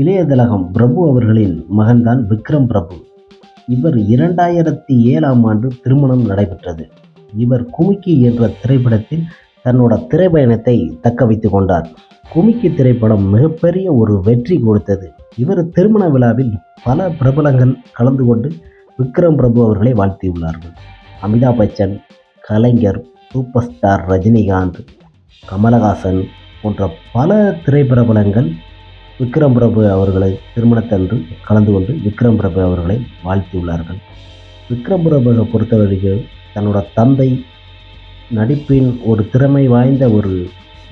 இளையதலகம் பிரபு அவர்களின் மகன்தான் விக்ரம் பிரபு. இவர் இரண்டாயிரத்தி ஏழாம் ஆண்டு திருமணம் நடைபெற்றது. இவர் குமிக்கி என்ற திரைப்படத்தில் தன்னோட திரைப்பயணத்தை தக்க வைத்து கொண்டார். குமிக்கி திரைப்படம் மிகப்பெரிய ஒரு வெற்றி கொடுத்தது. இவர் திருமண விழாவில் பல பிரபலங்கள் கலந்து கொண்டு விக்ரம் பிரபு அவர்களை வாழ்த்தியுள்ளார்கள். அமிதாப் பச்சன் கலைஞர் சூப்பர் ஸ்டார் ரஜினிகாந்த் கமலஹாசன் போன்ற பல திரைப்பிரபலங்கள் விக்ரம் பிரபு அவர்களை திருமணத்தன்று கலந்து கொண்டு விக்ரம் பிரபு அவர்களை வாழ்த்தியுள்ளார்கள். விக்ரம் பிரபுவை பொறுத்தவரைக்கும் தன்னோட தந்தை நடிப்பின் ஒரு திறமை வாய்ந்த ஒரு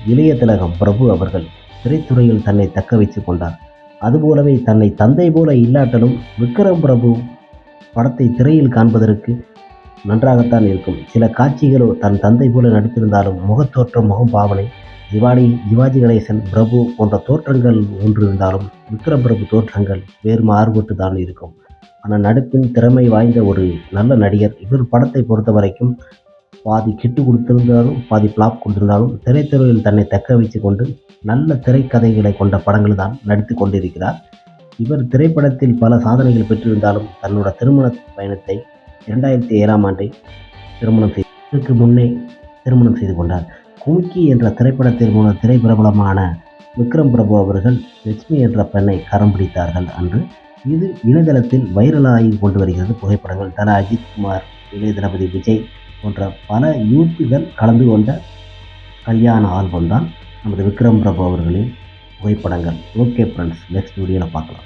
இளைய திலகம் பிரபு அவர்கள் திரைத்துறையில் தன்னை தக்க வைத்து கொண்டார். அதுபோலவே தன்னை தந்தை போல இல்லாட்டலும் விக்ரம் பிரபு படத்தை திரையில் காண்பதற்கு நன்றாகத்தான் இருக்கும். சில காட்சிகள் தன் தந்தை போல நடித்திருந்தாலும் முகத்தோற்றம் முகம் பாவனை திவானி சிவாஜி கணேசன் பிரபு போன்ற தோற்றங்கள் ஒன்று இருந்தாலும் விக்ரம் பிரபு தோற்றங்கள் வேறு மாறுபட்டு தான் இருக்கும். ஆனால் நடிப்பின் திறமை வாய்ந்த ஒரு நல்ல நடிகர் இவர் படத்தை பொறுத்த வரைக்கும் பாதி கிட்டு கொடுத்திருந்தாலும் பாதி பிளாப் கொடுத்திருந்தாலும் திரைத்துறையில் தன்னை தக்க வைத்து கொண்டு நல்ல திரைக்கதைகளை கொண்ட படங்கள் தான் நடித்து கொண்டிருக்கிறார். இவர் திரைப்படத்தில் பல சாதனைகள் பெற்றிருந்தாலும் தன்னோட திருமண பயணத்தை இரண்டாயிரத்தி ஏழாம் ஆண்டை திருமணம் செய்ததற்கு முன்னே திருமணம் செய்து கொண்டார். கும்கி என்ற திரைப்படத்தின் மூலம் திரைப்பிரபலமான விக்ரம் பிரபு அவர்கள் லட்சுமி என்ற பெண்ணை கரம் பிடித்தார்கள் அன்று. இது இணையதளத்தில் வைரலாகி கொண்டு வருகிறது. புகைப்படங்கள் தல அஜித் குமார் இளைய தளபதி விஜய் போன்ற பல யூத்துகள் கலந்து கொண்ட கல்யாண ஆல்பம் தான் நமது விக்ரம் பிரபு அவர்களின் புகைப்படங்கள். ஓகே ஃப்ரெண்ட்ஸ் நெக்ஸ்ட் வீடியோவில் பார்க்கலாம்.